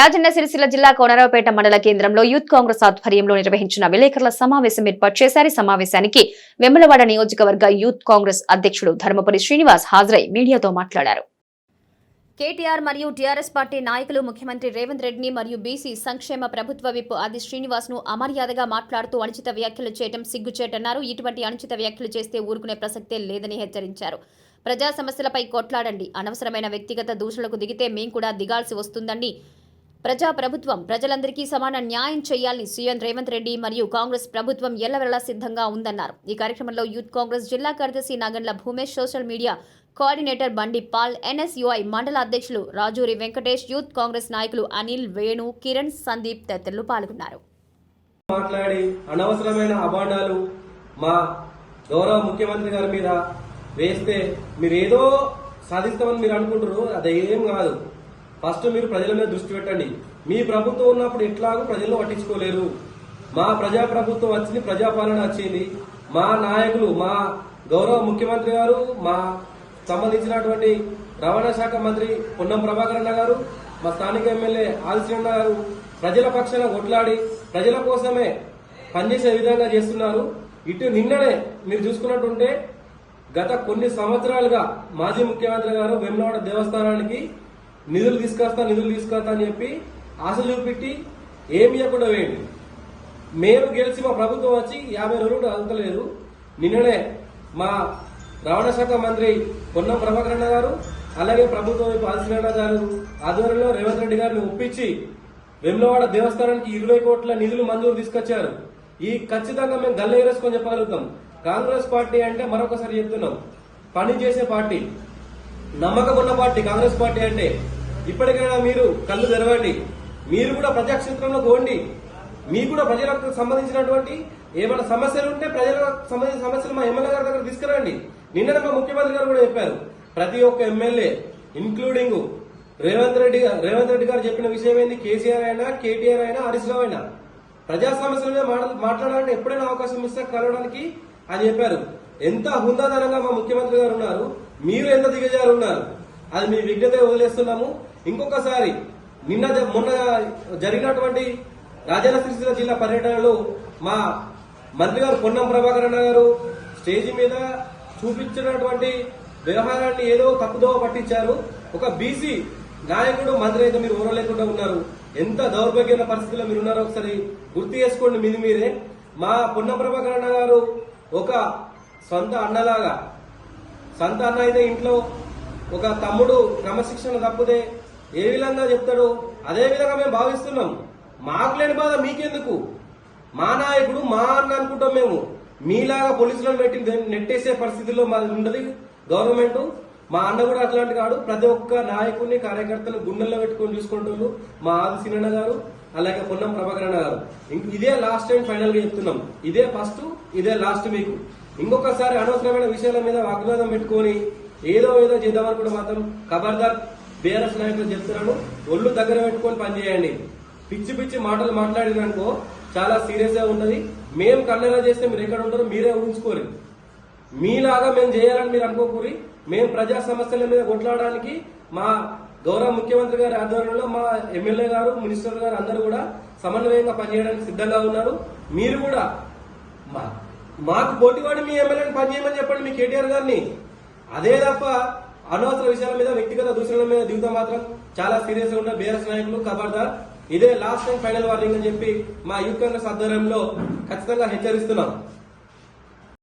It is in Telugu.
రాజన్న సిరిసిల్ల జిల్లా కోనరావుపేట మండల కేంద్రంలో యూత్ కాంగ్రెస్ ఆధ్వర్యంలో నిర్వహించిన విలేకరుల సమావేశం ఏర్పాటు చేశారు. సమావేశానికి వెమ్మలవాడ నియోజకవర్గ యూత్ కాంగ్రెస్ అధ్యక్షుడు ధర్మపురి శ్రీనివాస్ హాజరై మీడియాతో మాట్లాడారు. కేటీఆర్ మరియు టీఆర్ఎస్ పార్టీ నాయకులు ముఖ్యమంత్రి రేవంత్ రెడ్డిని మరియు బీసీ సంక్షేమ ప్రభుత్వ విప్ ఆది శ్రీనివాస్ను అమర్యాదగా మాట్లాడుతూ అనుచిత వ్యాఖ్యలు చేయడం సిగ్గుచేటన్నారు. ఇటువంటి అనుచిత వ్యాఖ్యలు చేస్తే ఊరుకునే ప్రసక్తే లేదని హెచ్చరించారు. ప్రజా సమస్యలపై కొట్లాడండి. అనవసరమైన వ్యక్తిగత దూషణలకు దిగితే మేం కూడా దిగాల్సి వస్తుందని ప్రజా ప్రభుత్వం ప్రజలందరికీ సమాన న్యాయం చేయాలని సీఎం రేవంత్ రెడ్డి మరియు కాంగ్రెస్ ప్రభుత్వం ఎల్లవెల్లా సిద్ధంగా ఉందన్నారు. ఈ కార్యక్రమంలో యూత్ కాంగ్రెస్ జిల్లా కార్యదర్శి Nagandla Bhumesh social media coordinator Bandi Pal NSUI మండల అధ్యక్షులు రాజూరి వెంకటేష్ యూత్ కాంగ్రెస్ నాయకులు అనిల్ వేణు కిరణ్ సందీప్ తదితరులు పాల్గొన్నారు. మాట్లాడి అనవసరమైన అభాండాలు మా గౌరవ ముఖ్యమంత్రి గారి మీద వేస్తే మీరు ఏదో సాధిస్తామని మీరు అనుకుంటారు అదేం కాదు. ఫస్ట్ మీరు ప్రజల మీద దృష్టి పెట్టండి. మీ ప్రభుత్వం ఉన్నప్పుడు ఎట్లాగో ప్రజలను పట్టించుకోలేరు. మా ప్రజా ప్రభుత్వం వచ్చింది ప్రజాపాలన వచ్చింది. మా నాయకులు మా గౌరవ ముఖ్యమంత్రి గారు మా సంబంధించినటువంటి రవాణా శాఖ మంత్రి పొన్నం ప్రభాకర్ గారు మా స్థానిక ఎమ్మెల్యే ఆదిశ్రీన్న గారు ప్రజల పక్షాన కొట్లాడి ప్రజల కోసమే పనిచేసే విధంగా చేస్తున్నారు. ఇటు నిన్ననే మీరు చూసుకున్నట్టుంటే గత కొన్ని సంవత్సరాలుగా మాజీ ముఖ్యమంత్రి గారు వేములవాడ దేవస్థానానికి నిధులు తీసుకొస్తా నిధులు తీసుకొస్తా అని చెప్పి ఆశలు చూపెట్టి ఏమి ఇవ్వకుండా వేయండి మేము గెలిచి మా ప్రభుత్వం వచ్చి యాభై రోజులు కూడా అందుతలేదు నిన్ననే మా రవాణా శాఖ మంత్రి పొన్నం ప్రభాకర్ అన్న గారు అలాగే ప్రభుత్వం వైపు ఆదిశ్రీరాణ గారు ఆధ్వర్యంలో రేవంత్ రెడ్డి గారిని ఒప్పించి వెమ్లవాడ దేవస్థానానికి ఇరవై కోట్ల నిధులు మంజూరు తీసుకొచ్చారు. ఈ ఖచ్చితంగా మేము గల్లేరేసుకొని చెప్పగలుగుతాం. కాంగ్రెస్ పార్టీ అంటే మరొకసారి చెప్తున్నాం. పని చేసే పార్టీ నమ్మకం ఉన్న పార్టీ కాంగ్రెస్ పార్టీ అంటే ఇప్పటికైనా మీరు కళ్ళు తెరవండి. మీరు కూడా ప్రజాక్షేత్రంలో పోండి. మీకు కూడా ప్రజలకు సంబంధించినటువంటి ఏమైనా సమస్యలు ఉంటే ప్రజలకు సంబంధించిన సమస్యలు మా ఎమ్మెల్యే గారి దగ్గర తీసుకురండి. నిన్ననే మా ముఖ్యమంత్రి గారు కూడా చెప్పారు. ప్రతి ఒక్క ఎమ్మెల్యే ఇన్క్లూడింగ్ రేవంత్ రెడ్డి గారు రేవంత్ రెడ్డి గారు చెప్పిన విషయం ఏంది? కేసీఆర్ అయినా కేటీఆర్ అయినా హరీష్ రావు అయినా. ప్రజా సమస్యల మీద మాట్లా- మాట్లాడాలంటే ఎప్పుడైనా అవకాశం ఇస్తే కలవడానికి అని చెప్పారు. ఎంత హుందాదనంగా మా ముఖ్యమంత్రి గారు ఉన్నారు. మీరు ఎంత దిగజారు ఉన్నారు అది మీ విజ్ఞత వదిలేస్తున్నాము. ఇంకొకసారి నిన్న మొన్న జరిగినటువంటి రాజన్న సిరిసిల్ల జిల్లా పర్యటనలో మా మంత్రి గారు పొన్నం ప్రభాకర్ అన్న గారు స్టేజి మీద చూపించినటువంటి వ్యవహారాన్ని ఏదో తప్పుదోవ పట్టించారు. ఒక బీసీ నాయకుడు మంత్రి అయితే మీరు ఓరలేకుండా ఉన్నారు. ఎంత దౌర్భాగ్యమైన పరిస్థితిలో మీరు ఉన్నారో ఒకసారి గుర్తు చేసుకోండి మీది మీరే. మా పొన్నం ప్రభాకరణ గారు ఒక సొంత అన్నలాగా సొంత అన్న అయితే ఇంట్లో ఒక తమ్ముడు క్రమశిక్షణ తప్పితే ఏ విధంగా చెప్తాడు అదే విధంగా మేము భావిస్తున్నాం. మాకు లేని బాధ మీకెందుకు? మా నాయకుడు మా అన్న అనుకుంటాం మేము. మీలాగా పోలీసులను పెట్టి నెట్టేసే పరిస్థితిలో మాది ఉండదు. గవర్నమెంట్ మా అన్న కూడా అట్లాంటి కాడు. ప్రతి ఒక్క నాయకుడిని కార్యకర్తలు గుండెల్లో పెట్టుకొని చూసుకుంటారు మా ఆది సినన్న గారు అలాగే పొన్నం ప్రభాకర్ అన్న గారు. ఇంక ఇదే లాస్ట్ అండ్ ఫైనల్గా చెప్తున్నాం. ఇదే ఫస్ట్ ఇదే లాస్ట్ మీకు. ఇంకొకసారి అనవసరమైన విషయాల మీద వాగ్వాదం పెట్టుకొని ఏదో ఏదో చేద్దాం కూడా మాత్రం ఖబర్దార్ బీఆర్ఎస్ నాయకులు చెప్తున్నాను ఒళ్ళు దగ్గర పెట్టుకొని పనిచేయండి పిచ్చి పిచ్చి మాటలు మాట్లాడిననుకో చాలా సీరియస్గా ఉంటది. మేము కన్నెలా చేస్తే మీరు ఎక్కడ ఉంటారో మీరే ఊహించుకోరు. మీలాగా మేము చేయాలని మీరు అనుకోకూరి మేము ప్రజా సమస్యల మీద కొట్లాడడానికి మా గౌరవ ముఖ్యమంత్రి గారి ఆధ్వర్యంలో మా ఎమ్మెల్యే గారు మినిస్టర్ గారు అందరూ కూడా సమన్వయంగా పనిచేయడానికి సిద్ధంగా ఉన్నారు. మీరు కూడా మా- మాకు పోటీవాడి మీ ఎమ్మెల్యేని పనిచేయమని చెప్పండి మీ కేటీఆర్ గారిని. అదే తప్ప అనవసర విషయాల మీద వ్యక్తిగత దూషణల మీద దిగుతా మాత్రం చాలా సీరియస్గా ఉన్న బీఆర్ఎస్ నాయకులు ఖబర్దార్ ఇదే లాస్ట్ అండ్ ఫైనల్ వార్నింగ్ అని చెప్పి మా యూత్ కాంగ్రెస్ ఆధ్వర్యంలో ఖచ్చితంగా హెచ్చరిస్తున్నాం.